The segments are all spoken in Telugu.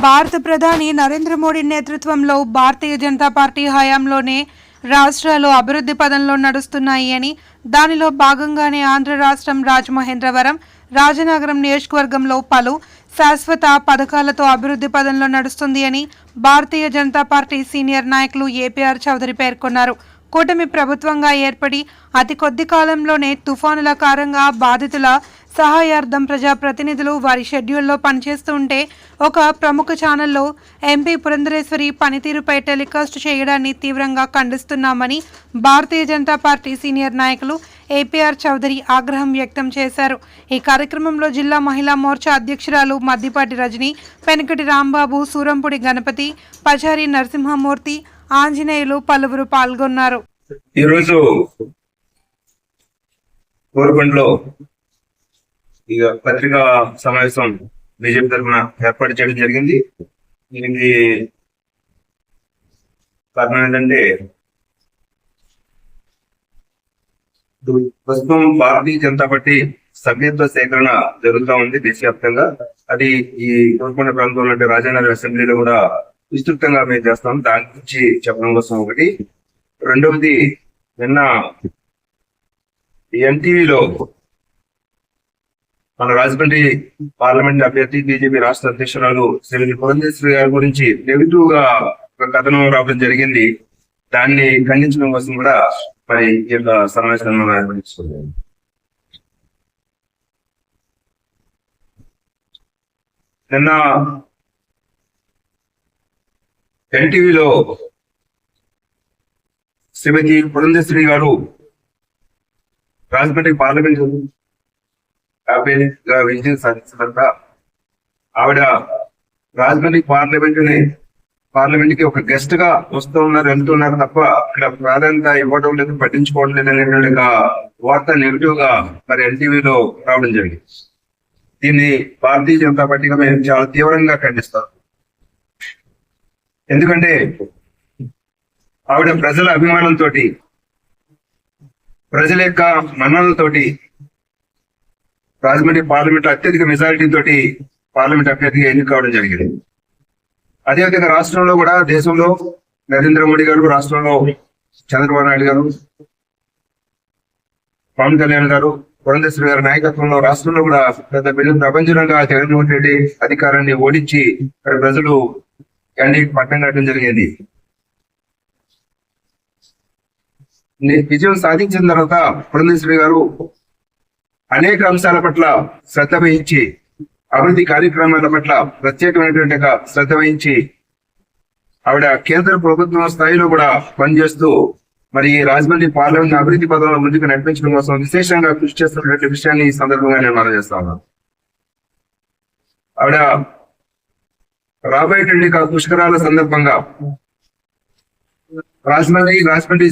భారత ప్రధాని నరేంద్ర మోడీ నేతృత్వంలో భారతీయ జనతా పార్టీ హయాంలోనే రాష్ట్రాలు అభివృద్ధి పదంలో నడుస్తున్నాయి అని దానిలో భాగంగానే ఆంధ్ర రాష్ట్రం రాజమహేంద్రవరం రాజనగరం నియోజకవర్గంలో పలు శాశ్వత పథకాలతో అభివృద్ధి పదంలో నడుస్తుంది అని భారతీయ జనతా పార్టీ సీనియర్ నాయకులు ఏపీఆర్ చౌదరి పేర్కొన్నారు. కూటమి ప్రభుత్వంగా ఏర్పడి అతి కొద్ది కాలంలోనే తుఫానుల కారంగా బాధితుల సహాయార్థం ప్రజాప్రతినిధులు వారి షెడ్యూల్లో పనిచేస్తుంటే ఒక ప్రముఖ ఛానల్లో ఎంపీ పురంధరేశ్వరి పనితీరుపై టెలికాస్ట్ చేయడాన్ని తీవ్రంగా ఖండిస్తున్నామని భారతీయ జనతా పార్టీ సీనియర్ నాయకులు ఏపీఆర్ చౌదరి ఆగ్రహం వ్యక్తం చేశారు. ఈ కార్యక్రమంలో జిల్లా మహిళా మోర్చా అధ్యక్షురాలు మద్దిపాటి రజని పెనకటి రాంబాబు సూరంపుడి గణపతి పచారి నరసింహమూర్తి ఆంజనేయులు పలువురు పాల్గొన్నారు. ఈరోజు కోరుకొండలో ఇక పత్రికా సమావేశం బీజేపీ తరఫున ఏర్పాటు చేయడం జరిగింది. దీనికి కారణం ఏంటంటే ప్రస్తుతం భారతీయ జనతా పార్టీ సభ్యత్వ సేకరణ జరుగుతూ ఉంది దేశవ్యాప్తంగా. అది ఈ కోరుకొండ ప్రాంతంలో అంటే రాజానగర్ అసెంబ్లీలో కూడా విస్తృతంగా మేము చేస్తాం. దాని గురించి చెప్పడం కోసం ఒకటి. రెండవది నిన్న ఎన్టీవీలో మన రాజమండ్రి పార్లమెంట్ అభ్యర్థి బీజేపీ రాష్ట్ర అధ్యక్షురాలు శ్రీమతి పురంధేశ్వరి గారి గురించి నెగిటివ్గా ఒక కథనం రావడం జరిగింది. దాన్ని ఖండించడం కోసం కూడా మరి ఈ యొక్క సమావేశాన్ని నిన్న ఎన్టీవీలో శ్రీమతి పురంధేశ్వరి గారు రాజమండ్రి పార్లమెంట్ అభ్యర్థిగా విజయం సాధించినంత ఆవిడ రాజధాని పార్లమెంట్ని పార్లమెంట్కి ఒక గెస్ట్గా వస్తూ ఉన్నారు వెళ్తున్నారు తప్ప ఇక్కడ ప్రాధాన్యత ఇవ్వడం లేదు పట్టించుకోవడం లేదు అనేటువంటి వార్త నెగిటివ్గా మరి ఎన్టీవీలో రావడం జరిగింది. దీన్ని భారతీయ జనతా పార్టీగా మేము చాలా తీవ్రంగా ఖండిస్తాం ఎందుకంటే ఆవిడ ప్రజల అభిమానంతో ప్రజల యొక్క మన్ననలతోటి రాజమండ్రి పార్లమెంట్ అత్యధిక మెజారిటీ తోటి పార్లమెంట్ అభ్యర్థిగా ఎన్నిక కావడం జరిగింది. అదేవిధంగా రాష్ట్రంలో కూడా దేశంలో నరేంద్ర మోడీ గారు రాష్ట్రంలో చంద్రబాబు నాయుడు గారు పవన్ కళ్యాణ్ గారు పురంధేశ్వరి గారి నాయకత్వంలో రాష్ట్రంలో కూడా పెద్ద బిల్లు ప్రపంచంగా జగన్మోహన్ రెడ్డి అధికారాన్ని ఓడించి ప్రజలు ఎన్డీ పట్టం కట్టడం జరిగింది. విజయం సాధించిన తర్వాత పురంధేశ్వరి గారు అనేక అంశాల పట్ల శ్రద్ధ వహించి అభివృద్ధి కార్యక్రమాల పట్ల ప్రత్యేకమైనటువంటి శ్రద్ధ వహించి ఆవిడ కేంద్ర ప్రభుత్వం స్థాయిలో కూడా పనిచేస్తూ మరి ఈ రాజమండ్రి పార్లమెంట్ అభివృద్ధి పదంలో ముందుకు నడిపించడం కోసం విశేషంగా కృషి చేస్తున్నటువంటి విషయాన్ని ఈ సందర్భంగా నేను మనం చేస్తా ఉన్నాను. ఆవిడ రాబోయేటువంటి పుష్కరాల సందర్భంగా రాజమండ్రి రాజమండ్రి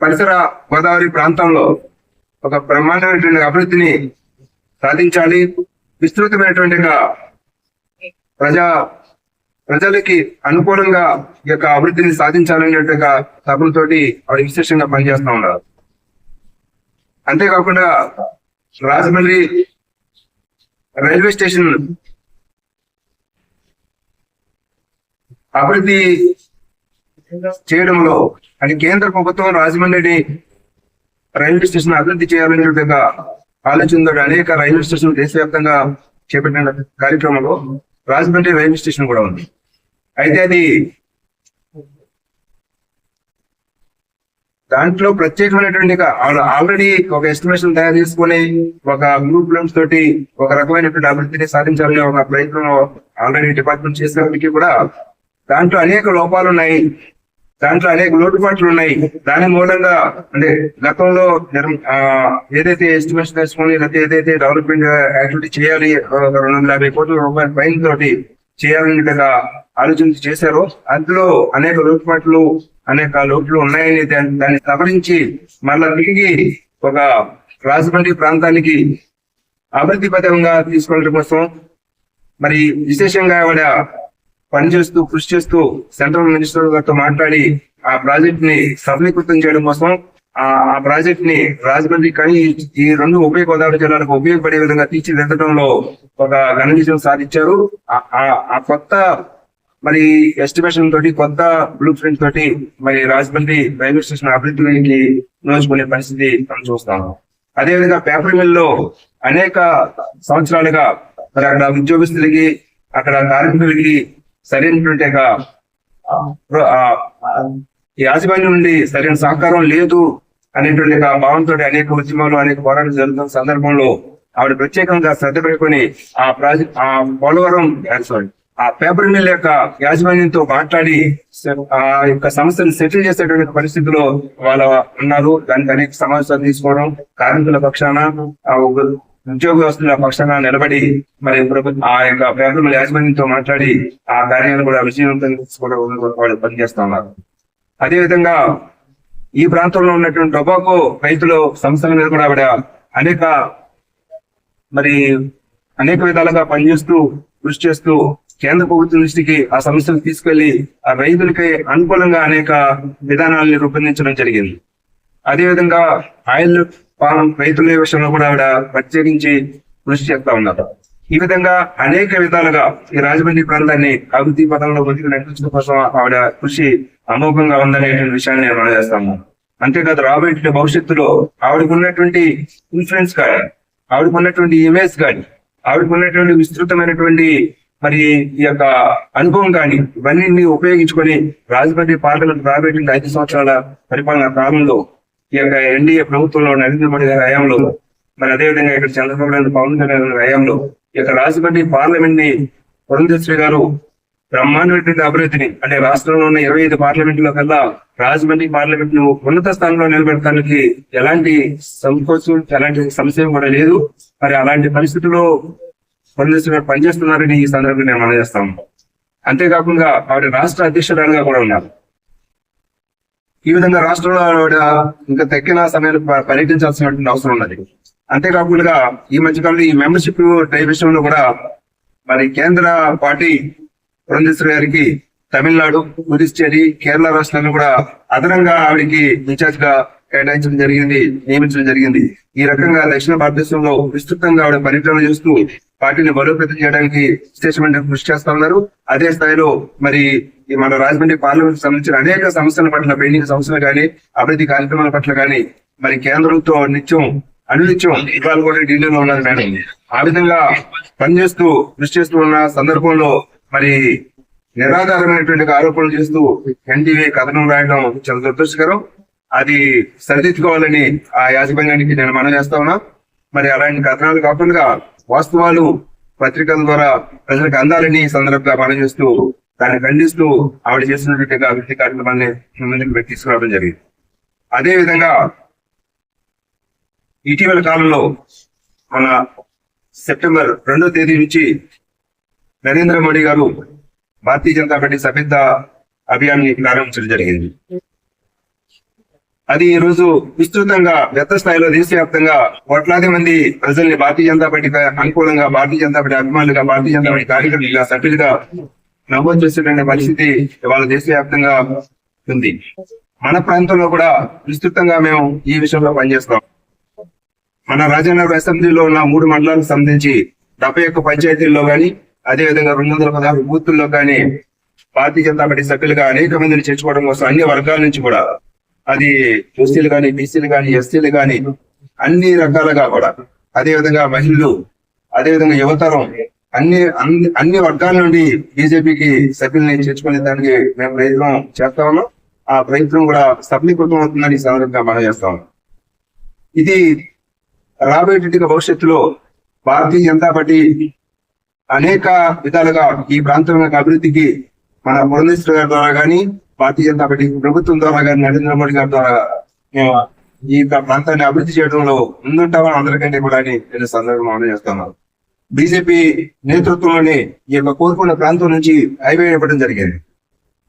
పరిసర గోదావరి ప్రాంతంలో ఒక బ్రహ్మాండమైనటువంటి అభివృద్ధిని సాధించాలి. విస్తృతమైనటువంటి ప్రజా ప్రజలకి అనుకూలంగా ఈ యొక్క అభివృద్ధిని సాధించాలనేటువంటి తపనతోటి ఆవిడ విశేషంగా పనిచేస్తూ ఉన్నారు. అంతేకాకుండా రాజమండ్రి రైల్వే స్టేషన్ అభివృద్ధి చేయడంలో అది కేంద్ర ప్రభుత్వం రాజమండ్రిని రైల్వే స్టేషన్ అభివృద్ధి చేయాలనే ఒక ఆలోచనతో అనేక రైల్వే స్టేషన్ దేశవ్యాప్తంగా చేపట్టిన కార్యక్రమంలో రాజమండ్రి రైల్వే స్టేషన్ కూడా ఉంది. అయితే అది దాంట్లో ప్రత్యేకమైనటువంటి ఆల్రెడీ ఒక ఎస్టిమేషన్ తయారు చేసుకొని ఒక బ్లూ లోన్స్ తోటి ఒక రకమైనటువంటి అభివృద్ధిని సాధించాలనే ఒక ప్రయత్నం ఆల్రెడీ డిపార్ట్మెంట్ చేసినప్పటికీ కూడా దాంట్లో అనేక లోపాలు ఉన్నాయి దాంట్లో అనేక లోటుపాట్లు ఉన్నాయి. దాని మూలంగా అంటే గతంలో నిర్మ- ఏదైతే ఎస్టిమేషన్ వేసుకొని లేకపోతే ఏదైతే డెవలప్మెంట్ యాక్టివిటీ చేయాలి ఒక రెండు వందల యాభై కోట్ల రూపాయల పైన తోటి చేయాలని విధంగా ఆలోచన చేశారో అందులో అనేక లోటుపాట్లు అనేక లోట్లు ఉన్నాయని దాన్ని దాన్ని సవరించి మళ్ళా తిరిగి ఒక రాజమండ్రి ప్రాంతానికి అభివృద్ధి పథకంగా తీసుకోవడం కోసం మరి విశేషంగా ఇవాళ పనిచేస్తూ కృషి చేస్తూ సెంట్రల్ మినిస్టర్ గారితో మాట్లాడి ఆ ప్రాజెక్ట్ని సఫలీకృతం చేయడం కోసం ఆ ఆ ప్రాజెక్ట్ని రాజమండ్రి కానీ ఈ రెండు ఉభయ గోదావరి జిల్లాలకు ఉపయోగపడే విధంగా తీర్చిదిద్దడంలో ఒక ఘన విజయం సాధించారు. ఆ- ఆ- కొత్త మరి ఎస్టిమేషన్ తోటి కొత్త బ్లూ ప్రింట్ తోటి మరి రాజమండ్రి రైల్వే స్టేషన్ అభివృద్ధికి నోచుకునే పరిస్థితి మనం చూస్తాము అదేవిధంగా పేపర్ మిల్లో అనేక సంవత్సరాలుగా మరి అక్కడ ఉద్యోగస్తులకి అక్కడ కార్మికులకి సరైనటువంటి యాజమాన్యం నుండి సరైన సహకారం లేదు అనేటువంటి భావంతో అనేక ఉద్యమాలు అనేక పోరాటాలు జరుగుతున్న సందర్భంలో ఆవిడ ప్రత్యేకంగా శ్రద్ధ పెట్టుకుని ఆ ప్రాజెక్ట్ ఆ పోలవరం సారీ ఆ పేపర్ మిల్ యొక్క యాజమాన్యంతో మాట్లాడి ఆ యొక్క సమస్యను సెటిల్ చేసేటువంటి పరిస్థితిలో వాళ్ళ ఉన్నారు. దానికి అనేక సమాచారం తీసుకోవడం కార్మికుల పక్షాన ఉద్యోగ ఉ- పక్షంగా నిలబడి మరి ప్రభుత్వం ఆ యొక్క పేపర్ యాజమాన్యంతో మాట్లాడి ఆ కార్యాలను కూడా విజయవంతం వాళ్ళు పనిచేస్తా ఉన్నారు. అదేవిధంగా ఈ ప్రాంతంలో ఉన్నటువంటి టొబాకో రైతుల సంస్థల మీద కూడా ఆవిడ అనేక మరి అనేక విధాలుగా పనిచేస్తూ కృషి చేస్తూ కేంద్ర ప్రభుత్వం దృష్టికి ఆ సమస్యను తీసుకెళ్ళి ఆ రైతులకి అనుకూలంగా అనేక విధానాలను రూపొందించడం జరిగింది. అదేవిధంగా ఆయిల్ పామ్ రైతుల విషయంలో కూడా ఆవిడ ప్రత్యేకించి కృషి చేస్తా ఉన్నారు. ఈ విధంగా అనేక విధాలుగా ఈ రాజమండ్రి ప్రాంతాన్ని అభివృద్ధి పథంలో ముందుకు నడిపించడం కోసం ఆవిడ కృషి అమోఘంగా ఉందనే విషయాన్ని నేను మనం చేస్తాము. అంతేకాదు రాబోయే భవిష్యత్తులో ఆవిడకు ఉన్నటువంటి ఇన్ఫ్లుయెన్స్ కానీ ఆవిడకు ఉన్నటువంటి ఇమేజ్ కానీ ఆవిడకు ఉన్నటువంటి విస్తృతమైనటువంటి మరి ఈ యొక్క అనుభవం కానీ ఇవన్నీ ఉపయోగించుకొని రాజమండ్రి పార్లమెంట్ రాబోయే ఐదు సంవత్సరాల పరిపాలన కాలంలో ఈ యొక్క ఎన్డీఏ ప్రభుత్వంలో నరేంద్ర మోడీ గారి హయాంలో మరి అదేవిధంగా ఇక్కడ చంద్రబాబు నాయుడు పవన్ కళ్యాణ్ గారి హయాంలో ఈ యొక్క రాజమండ్రి పార్లమెంట్ని పురంధేశ్వరి గారు బ్రహ్మాండమైనటువంటి అభివృద్ధిని అంటే రాష్ట్రంలో ఉన్న ఇరవై ఐదు పార్లమెంట్లో కల్లా రాజమండ్రి పార్లమెంట్ను ఉన్నత స్థానంలో నిలబెట్టడానికి ఎలాంటి సంకోచం ఎలాంటి సంశయం కూడా లేదు. మరి అలాంటి పరిస్థితుల్లో పురంధేశ్వరి గారు పనిచేస్తున్నారని ఈ సందర్భంగా నేను మనం చేస్తాము. అంతేకాకుండా ఆవిడ రాష్ట్ర అధ్యక్షురాలుగా కూడా ఉన్నారు. ఈ విధంగా రాష్ట్రంలో ఆవిడ ఇంకా తక్కిన సమయంలో పర్యటించాల్సినటువంటి అవసరం ఉన్నది. అంతేకాకుండా ఈ మధ్యకాలంలో ఈ మెంబర్షిప్ టై విషయంలో కూడా మరి కేంద్ర పార్టీ పురంధేశ్వరి గారికి తమిళనాడు పుదుచ్చేరి కేరళ రాష్ట్రాలను కూడా అదనంగా ఆవిడకి ఇన్ఛార్జ్గా కేటాయించడం జరిగింది నియమించడం జరిగింది. ఈ రకంగా దక్షిణ భారతదేశంలో విస్తృతంగా ఆవిడ పర్యటన చేస్తూ పార్టీని బలోపేతం చేయడానికి విశేషమైన కృషి చేస్తా ఉన్నారు. అదే స్థాయిలో మరి ఈ మన రాజమండ్రి పార్లమెంట్ సంబంధించిన అనేక సమస్యల పట్ల పెండింగ్ సమస్యలు కానీ అభివృద్ధి కార్యక్రమాల పట్ల కానీ మరి కేంద్రంతో నిత్యం అనునిత్యం ఇవాళ కూడా ఢిల్లీలో ఉన్నది మేడం. ఆ విధంగా పనిచేస్తూ కృషి చేస్తూ ఉన్న సందర్భంలో మరి నిరాధారమైనటువంటి ఆరోపణలు చేస్తూ ఎన్టీవీ కథనం రాయడం చాలా దురదృష్టకరం. అది సరిదిద్దుకోవాలని ఆ యాజమాన్యానికి నేను మనం చేస్తా ఉన్నా. మరి అలాంటి కథనాలు కాకుండా వాస్తవాలు పత్రికల ద్వారా ప్రజలకు అందాలని సందర్భంగా మనం చేస్తూ దాన్ని ఖండిస్తూ ఆవిడ చేసినటువంటి అభివృద్ధి కార్యక్రమాన్ని ముందుకు తీసుకురావడం జరిగింది. అదే విధంగా ఇటీవల కాలంలో మన సెప్టెంబర్ రెండో తేదీ నుంచి నరేంద్ర మోడీ గారు భారతీయ జనతా పార్టీ సభ్యత అభియాన్ని ప్రారంభించడం జరిగింది. అది ఈ రోజు విస్తృతంగా పెద్ద స్థాయిలో దేశవ్యాప్తంగా కోట్లాది మంది ప్రజల్ని భారతీయ జనతా పార్టీ అనుకూలంగా భారతీయ జనతా పార్టీ అభిమానులుగా భారతీయ జనతా పార్టీ కార్యకర్తలుగా సభ్యులుగా నమోదు చేసేటువంటి పరిస్థితి ఇవాళ దేశవ్యాప్తంగా ఉంది. మన ప్రాంతంలో కూడా విస్తృతంగా మేము ఈ విషయంలో పనిచేస్తాం. మన రాజానగర్ అసెంబ్లీలో ఉన్న మూడు మండలాలకు సంబంధించి డెబ్బై ఒక్క పంచాయతీల్లో గాని అదే విధంగా రెండు వందల పదహారు బూతుల్లో కానీ భారతీయ జనతా పార్టీ సభ్యులుగా అనేక మందిని చేర్చుకోవడం కోసం అన్ని వర్గాల నుంచి కూడా అది ఎస్సీలు కానీ బీసీలు కానీ ఎస్సీలు కానీ అన్ని రకాలుగా కూడా అదే విధంగా మహిళలు అదే విధంగా యువతరం అన్ని అన్ని- అన్ని వర్గాల నుండి బీజేపీకి సభ్యుల్ని చేర్చుకునే దానికి మేము ప్రయత్నం చేస్తా ఉన్నాం. ఆ ప్రయత్నం కూడా సఫలీకృతం అవుతుందని ఈ సందర్భంగా మనం చేస్తాం ఇది రాబోయేటువంటి భవిష్యత్తులో భారతీయ జనతా పార్టీ అనేక విధాలుగా ఈ ప్రాంతం యొక్క అభివృద్ధికి మన మురళీశ్వర గారి ద్వారా కానీ భారతీయ జనతా పార్టీ ప్రభుత్వం ద్వారా కానీ నరేంద్ర మోడీ గారి ద్వారా మేము ఈ ప్రాంతాన్ని అభివృద్ధి చేయడంలో ముందుంటామని అందరికంటే కూడా అని నేను సందర్భంగా చేస్తున్నాను బీజేపీ నేతృత్వంలోని ఈ యొక్క కోరుకున్న ప్రాంతం నుంచి హైవే ఇవ్వడం జరిగింది.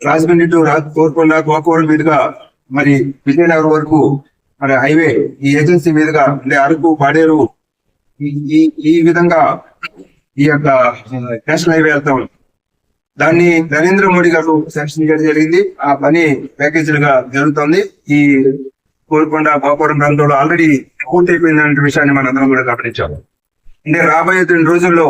రాజమండ్రి టు రా- కోరుకొండ గోకవరం మీదుగా మరి విజయనగరం వరకు మరి హైవే ఈ ఏజెన్సీ మీదుగా అంటే అరకు పాడేరు ఈ- ఈ విధంగా ఈ యొక్క నేషనల్ హైవే వెళ్తా. ఉంది దాన్ని నరేంద్ర మోడీ గారు శాంక్షన్ చేయడం జరిగింది. ఆ పని ప్యాకేజీలుగా జరుగుతోంది. ఈ కోరుకొండ గోపురం ప్రాంతంలో ఆల్రెడీ పూర్తయిపోయిందనే విషయాన్ని మనందరం కూడా గమనించాము అంటే రాబోయే రెండు రోజుల్లో